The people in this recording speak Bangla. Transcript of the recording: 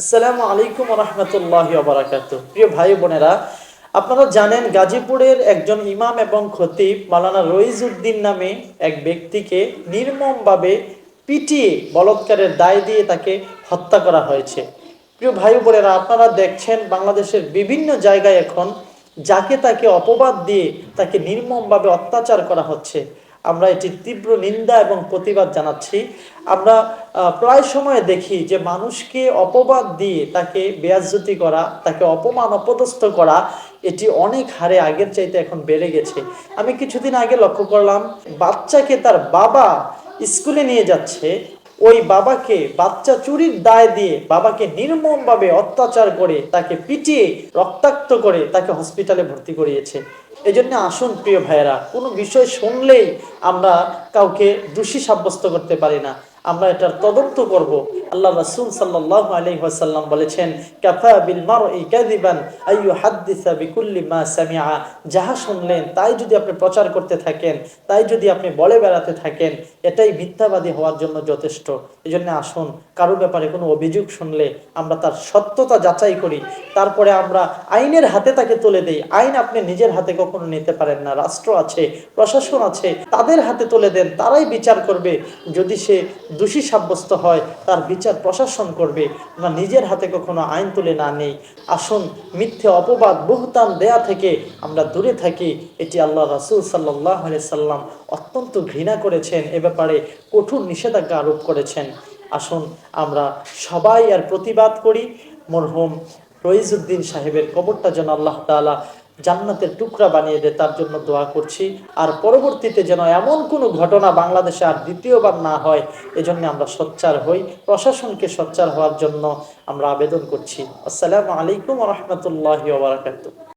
আসসালামু আলাইকুম রহমতুল্লাহ বারাকাত প্রিয় ভাই বোনেরা, আপনারা জানেন গাজীপুরের একজন ইমাম এবং খতিব মালানা রইজউদ্দিন নামে এক ব্যক্তিকে নির্মমভাবে পিটিয়ে বলৎকারের দায় দিয়ে তাকে হত্যা করা হয়েছে। প্রিয় ভাই বোনেরা, আপনারা দেখছেন বাংলাদেশের বিভিন্ন জায়গায় এখন যাকে তাকে অপবাদ দিয়ে তাকে নির্মমভাবে অত্যাচার করা হচ্ছে। আমরা এটির তীব্র নিন্দা এবং প্রতিবাদ জানাচ্ছি। আমরা প্রায় সময় দেখি যে মানুষকে অপবাদ দিয়ে তাকে বেয়াজ্জতি করা, তাকে অপমান, অপদস্থ করা, এটি অনেক হারে আগের চাইতে এখন বেড়ে গেছে। আমি কিছুদিন আগে লক্ষ্য করলাম, বাচ্চাকে তার বাবা স্কুলে নিয়ে যাচ্ছে। ওই বাবাকে, বাচ্চা চুরির দায় দিয়ে বাবাকে নির্মমভাবে অত্যাচার করে তাকে পিটিয়ে রক্তাক্ত করে তাকে হসপিটালে ভর্তি করিয়েছে। এই জন্য আসুন প্রিয় ভাইয়েরা, কোনো বিষয় শুনলেই আমরা কাউকে দোষী সাব্যস্ত করতে পারি না। আমরা এটার তদন্ত করব। আল্লাহ রাসূল সাল্লাল্লাহু আলাইহি ওয়াসাল্লাম বলেছেন, কাফা বিল মারই কাযিবান আইয়ু হাদ্দিসা বিকুল্লি মা সামিআ। যাহা শুনলেন, তাই যদি আপনি প্রচার করতে থাকেন, তাই যদি আপনি বলে বেড়াতে থাকেন, এটাই মিথ্যাবাদী হওয়ার জন্য যথেষ্ট। এই জন্য আসুন, কারও ব্যাপারে কোনো অভিযোগ শুনলে আমরা তার সত্যতা যাচাই করি। তারপরে আমরা আইনের হাতে তাকে তুলে দেই। আইন আপনি নিজের হাতে কখনো নিতে পারেন না। রাষ্ট্র আছে, প্রশাসন আছে, তাদের হাতে তুলে দেন, তারাই বিচার করবে। যদি সে দোষী সাব্যস্ত হয়, তার বিচার প্রশাসন করবে। আমরা নিজের হাতে কখনো আইন তুলে না নেই। আসুন, মিথ্যে অপবাদ, বহুতান দেয়া থেকে আমরা দূরে থাকি। এটি আল্লাহ রাসূল সাল্লাহ সাল্লাম অত্যন্ত ঘৃণা করেছেন। এ ব্যাপারে কঠোর নিষেধাজ্ঞা আরোপ করেছেন। আসুন, আমরা সবাই আর প্রতিবাদ করি। মরহুম রইজুদ্দিন সাহেবের কবরটা যেন আল্লাহ তাআলা জান্নাতের টুকরা বানিয়ে দেয় তার জন্য দোয়া করছি। আর পরবর্তীতে যেন এমন কোনো ঘটনা বাংলাদেশে আর দ্বিতীয়বার না হয়, এজন্য আমরা সোচ্চার হই। প্রশাসনকে সোচ্চার হওয়ার জন্য আমরা আবেদন করছি। আসসালামু আলাইকুম রহমতুল্লাহ